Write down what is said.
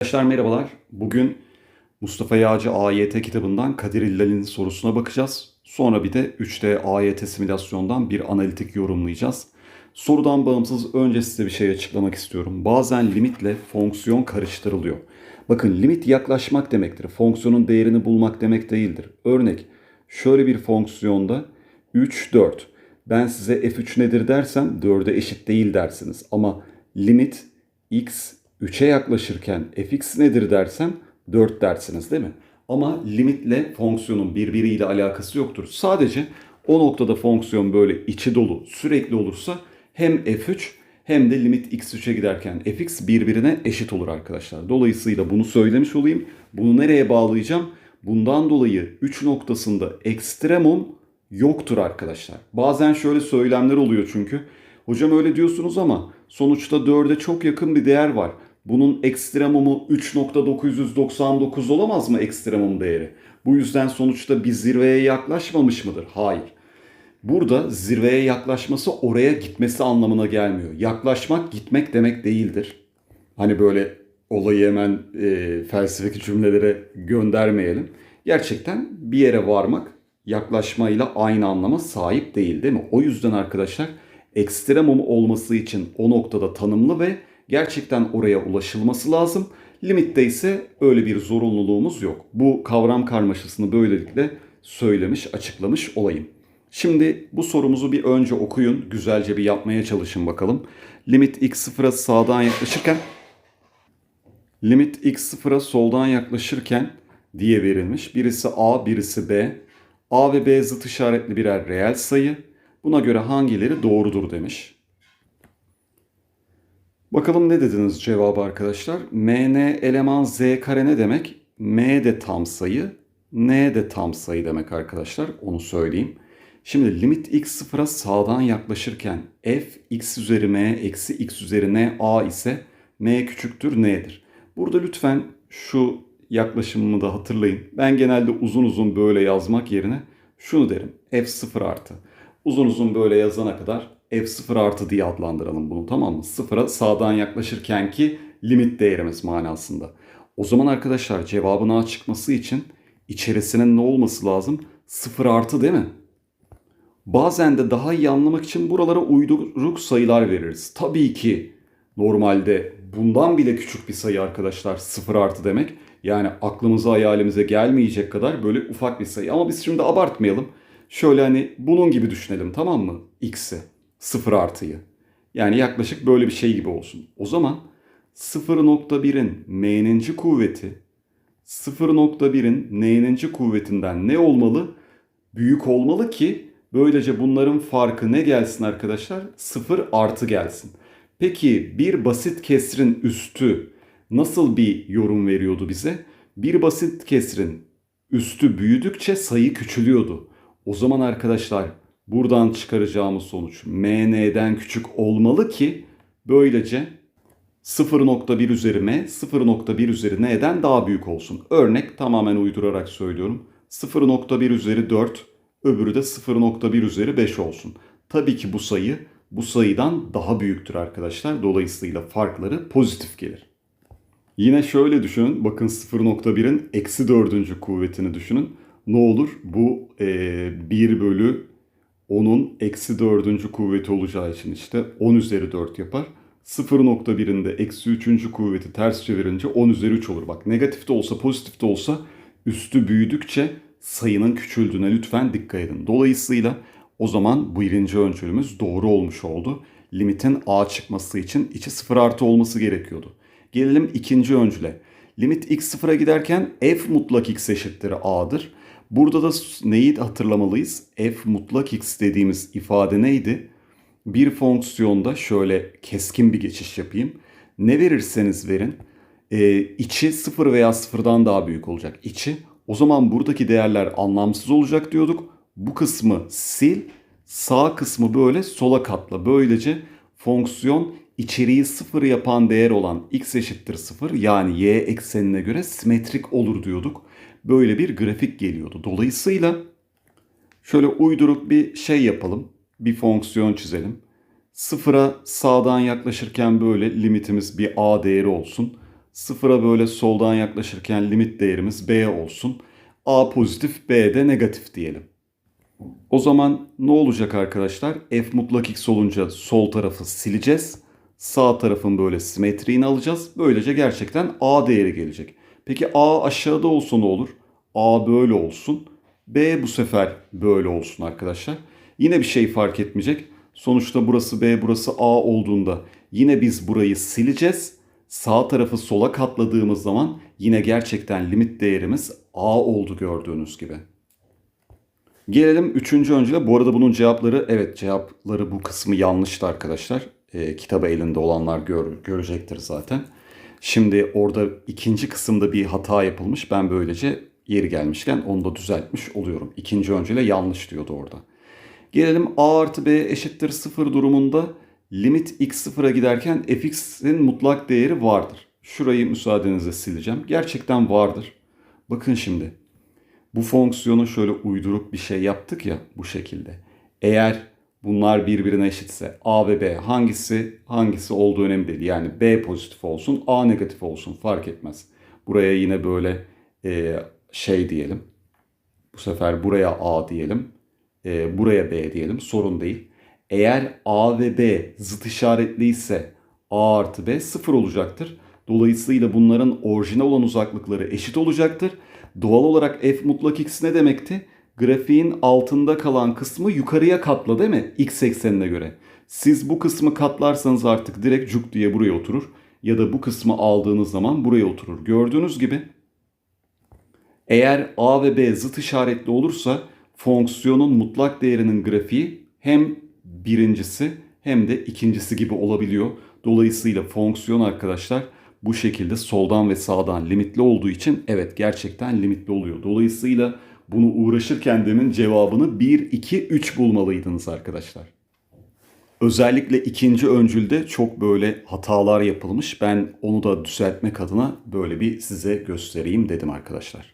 Arkadaşlar merhabalar. Bugün Mustafa Yağcı AYT kitabından Kadir İllal'in sorusuna bakacağız. Sonra bir de 3D AYT simülasyondan bir analitik yorumlayacağız. Sorudan bağımsız önce size bir şey açıklamak istiyorum. Bazen limitle fonksiyon karıştırılıyor. Bakın limit yaklaşmak demektir. Fonksiyonun değerini bulmak demek değildir. Örnek şöyle bir fonksiyonda 3, 4. Ben size f3 nedir dersem 4'e eşit değil dersiniz. Ama limit x 3'e yaklaşırken fx nedir dersem 4 dersiniz değil mi? Ama limitle fonksiyonun birbiriyle alakası yoktur. Sadece o noktada fonksiyon böyle içi dolu sürekli olursa hem f3 hem de limit x3'e giderken fx birbirine eşit olur arkadaşlar. Dolayısıyla bunu söylemiş olayım. Bunu nereye bağlayacağım? Bundan dolayı 3 noktasında ekstremum yoktur arkadaşlar. Bazen şöyle söylemler oluyor çünkü. Hocam öyle diyorsunuz ama sonuçta 4'e çok yakın bir değer var. Bunun ekstremumu 3.999 olamaz mı ekstremum değeri? Bu yüzden sonuçta bir zirveye yaklaşmamış mıdır? Hayır. Burada zirveye yaklaşması oraya gitmesi anlamına gelmiyor. Yaklaşmak gitmek demek değildir. Hani böyle olayı hemen e, felsefeki cümlelere göndermeyelim. Gerçekten bir yere varmak yaklaşmayla aynı anlama sahip değil değil mi? O yüzden arkadaşlar ekstremum olması için o noktada tanımlı ve gerçekten oraya ulaşılması lazım. Limitte ise öyle bir zorunluluğumuz yok. Bu kavram karmaşasını böylelikle söylemiş, açıklamış olayım. Şimdi bu sorumuzu bir önce okuyun, güzelce bir yapmaya çalışın bakalım. Limit x sıfıra sağdan yaklaşırken limit x sıfıra soldan yaklaşırken diye verilmiş. Birisi a, birisi b. a ve b zıt işaretli birer reel sayı. Buna göre hangileri doğrudur demiş. Bakalım ne dediniz cevabı arkadaşlar? mn eleman z kare ne demek? m de tam sayı, n de tam sayı demek arkadaşlar. Onu söyleyeyim. Şimdi limit x sıfıra sağdan yaklaşırken f x üzeri m eksi x üzeri n a ise m küçüktür n'dir. Burada lütfen şu yaklaşımımı da hatırlayın. Ben genelde uzun uzun böyle yazmak yerine şunu derim. f sıfır artı. Uzun uzun böyle yazana kadar f0 artı diye adlandıralım bunu tamam mı? Sıfıra sağdan yaklaşırken ki limit değerimiz manasında. O zaman arkadaşlar cevabın A çıkması için içerisinin ne olması lazım? 0 artı değil mi? Bazen de daha iyi anlamak için buralara uyduruk sayılar veririz. Tabii ki normalde bundan bile küçük bir sayı arkadaşlar 0 artı demek. Yani aklımıza hayalimize gelmeyecek kadar böyle ufak bir sayı. Ama biz şimdi abartmayalım. Şöyle hani bunun gibi düşünelim tamam mı? X'i. 0 artıyı. Yani yaklaşık böyle bir şey gibi olsun. O zaman 0.1'in m'ninci kuvveti 0.1'in n'ninci kuvvetinden ne olmalı? Büyük olmalı ki böylece bunların farkı ne gelsin arkadaşlar? 0 artı gelsin. Peki bir basit kesrin üstü nasıl bir yorum veriyordu bize? Bir basit kesrin üstü büyüdükçe sayı küçülüyordu. O zaman arkadaşlar buradan çıkaracağımız sonuç MN'den küçük olmalı ki böylece 0.1 üzeri M 0.1 üzeri N'den daha büyük olsun. Örnek tamamen uydurarak söylüyorum. 0.1 üzeri 4 öbürü de 0.1 üzeri 5 olsun. Tabii ki bu sayı bu sayıdan daha büyüktür arkadaşlar. Dolayısıyla farkları pozitif gelir. Yine şöyle düşünün. Bakın 0.1'in eksi 4. kuvvetini düşünün. Ne olur? Bu e, 1 bölü 10'un eksi 4. kuvveti olacağı için işte 10 üzeri 4 yapar. 0.1'in de eksi 3. kuvveti ters çevirince 10 üzeri 3 olur. Bak negatif de olsa pozitif de olsa üstü büyüdükçe sayının küçüldüğüne lütfen dikkat edin. Dolayısıyla o zaman bu birinci öncülümüz doğru olmuş oldu. Limitin a çıkması için içi 0 artı olması gerekiyordu. Gelelim ikinci öncüle. Limit x sıfıra giderken f mutlak x eşittir a'dır. Burada da neyi hatırlamalıyız? F mutlak x dediğimiz ifade neydi? Bir fonksiyonda şöyle keskin bir geçiş yapayım. Ne verirseniz verin e, içi sıfır veya sıfırdan daha büyük olacak. İçi o zaman buradaki değerler anlamsız olacak diyorduk. Bu kısmı sil, sağ kısmı böyle sola katla. Böylece fonksiyon içeriği sıfır yapan değer olan x eşittir sıfır yani y eksenine göre simetrik olur diyorduk böyle bir grafik geliyordu. Dolayısıyla şöyle uyduruk bir şey yapalım. Bir fonksiyon çizelim. Sıfıra sağdan yaklaşırken böyle limitimiz bir a değeri olsun. Sıfıra böyle soldan yaklaşırken limit değerimiz B olsun. A pozitif, B de negatif diyelim. O zaman ne olacak arkadaşlar? F mutlak x olunca sol tarafı sileceğiz. Sağ tarafın böyle simetriğini alacağız. Böylece gerçekten A değeri gelecek. Peki A aşağıda olsa ne olur? A böyle olsun. B bu sefer böyle olsun arkadaşlar. Yine bir şey fark etmeyecek. Sonuçta burası B, burası A olduğunda yine biz burayı sileceğiz. Sağ tarafı sola katladığımız zaman yine gerçekten limit değerimiz A oldu gördüğünüz gibi. Gelelim üçüncü öncüle. Bu arada bunun cevapları evet cevapları bu kısmı yanlıştı arkadaşlar. Ee, kitabı elinde olanlar gör, görecektir zaten. Şimdi orada ikinci kısımda bir hata yapılmış. Ben böylece yeri gelmişken onu da düzeltmiş oluyorum. İkinci öncüle yanlış diyordu orada. Gelelim a artı b eşittir 0 durumunda limit x sıfıra giderken fx'in mutlak değeri vardır. Şurayı müsaadenizle sileceğim. Gerçekten vardır. Bakın şimdi. Bu fonksiyonu şöyle uyduruk bir şey yaptık ya bu şekilde. Eğer bunlar birbirine eşitse a ve b hangisi hangisi olduğu önemli değil. Yani b pozitif olsun a negatif olsun fark etmez. Buraya yine böyle e, şey diyelim. Bu sefer buraya a diyelim. E, buraya b diyelim sorun değil. Eğer a ve b zıt işaretliyse a artı b sıfır olacaktır. Dolayısıyla bunların orijinal olan uzaklıkları eşit olacaktır. Doğal olarak f mutlak x ne demekti? Grafiğin altında kalan kısmı yukarıya katla değil mi? X eksenine göre. Siz bu kısmı katlarsanız artık direkt cuk diye buraya oturur. Ya da bu kısmı aldığınız zaman buraya oturur. Gördüğünüz gibi eğer a ve b zıt işaretli olursa fonksiyonun mutlak değerinin grafiği hem birincisi hem de ikincisi gibi olabiliyor. Dolayısıyla fonksiyon arkadaşlar bu şekilde soldan ve sağdan limitli olduğu için evet gerçekten limitli oluyor. Dolayısıyla bunu uğraşırken demin cevabını 1, 2, 3 bulmalıydınız arkadaşlar. Özellikle ikinci öncülde çok böyle hatalar yapılmış. Ben onu da düzeltmek adına böyle bir size göstereyim dedim arkadaşlar.